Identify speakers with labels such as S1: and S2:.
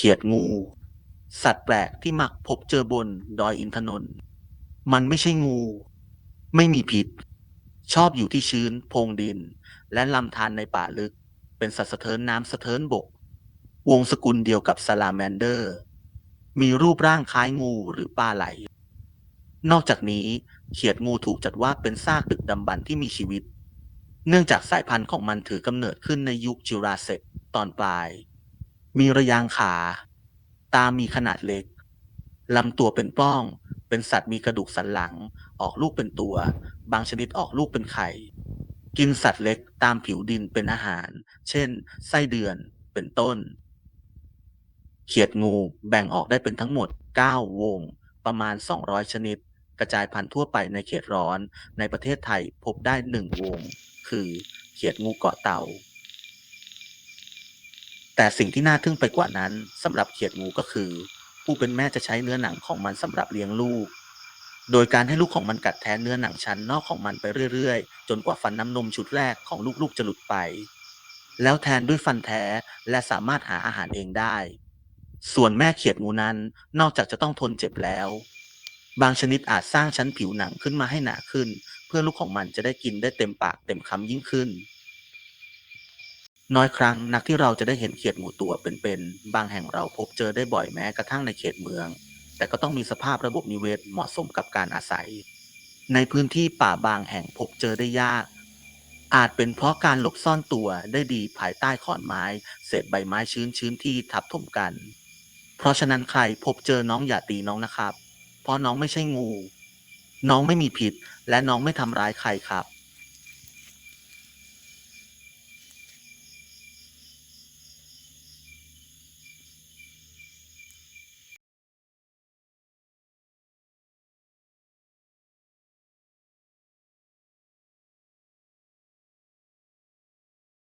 S1: เขียดงู สัตว์แปลกที่มักพบเจอบนดอยอินทนนท์มันไม่ใช่งู ไม่มีพิษ ชอบอยู่ที่ชื้นโพงดิน และลำธารในป่าลึก เป็นสัตว์สะเทินน้ำสะเทินบก วงสกุลเดียวกับซาลาแมนเดอร์ มีรูปร่างคล้ายงูหรือปลาไหล นอกจากนี้เขียดงูถูกจัดว่าเป็นซากดึกดำบรรที่มีชีวิต เนื่องจากสายพันธุ์ของมันถือกำเนิดขึ้นในยุคจูราสสิกตอนปลาย มีระยางขา ตามีขนาดเล็ก ลำตัวเป็นป้อง เป็นสัตว์มีกระดูกสันหลัง ออกลูกเป็นตัว บางชนิดออกลูกเป็นไข่ กินสัตว์เล็กตามผิวดินเป็นอาหาร เช่น ไส้เดือน เป็นต้น เขียดงูแบ่งออกได้เป็นทั้งหมด 9 วง ประมาณ 200 ชนิด กระจายพันธุ์ทั่วไปในเขตร้อน ในประเทศไทยพบได้1วง คือ เขียดงูเกาะเต่า แต่สิ่งที่น่าทึ่งไปกว่านั้นสำหรับเขียดงูก็คือ ผู้เป็นแม่จะใช้เนื้อหนังของมันสำหรับเลี้ยงลูก โดยการให้ลูกของมันกัดแทนเนื้อหนังชั้นนอกของมันไปเรื่อยๆ จนกว่าฟันน้ำนมชุดแรกของลูกๆจะหลุดไป แล้วแทนด้วยฟันแท้และสามารถหาอาหารเองได้ ส่วนแม่เขียดงูนั้นนอกจากจะต้องทนเจ็บแล้ว บางชนิดอาจสร้างชั้นผิวหนังขึ้นมาให้หนาขึ้น เพื่อลูกของมันจะได้กินได้เต็มปากเต็มคำยิ่งขึ้น น้อยครั้งนักที่เราจะได้เห็นเขียดงูตัวเป็นๆ บางแห่งเราพบเจอได้บ่อยแม้กระทั่งในเขตเมือง แต่ก็ต้องมีสภาพระบบนิเวศเหมาะสมกับการอาศัย ในพื้นที่ป่าบางแห่งพบเจอได้ยาก อาจเป็นเพราะการหลบซ่อนตัวได้ดีภายใต้ขอนไม้ เศษใบไม้ชื้นๆที่ทับถมกัน เพราะฉะนั้นใครพบเจอน้องอย่าตีน้องนะครับ เพราะน้องไม่ใช่งู น้องไม่มีผิด และน้องไม่ทำร้ายใครครับ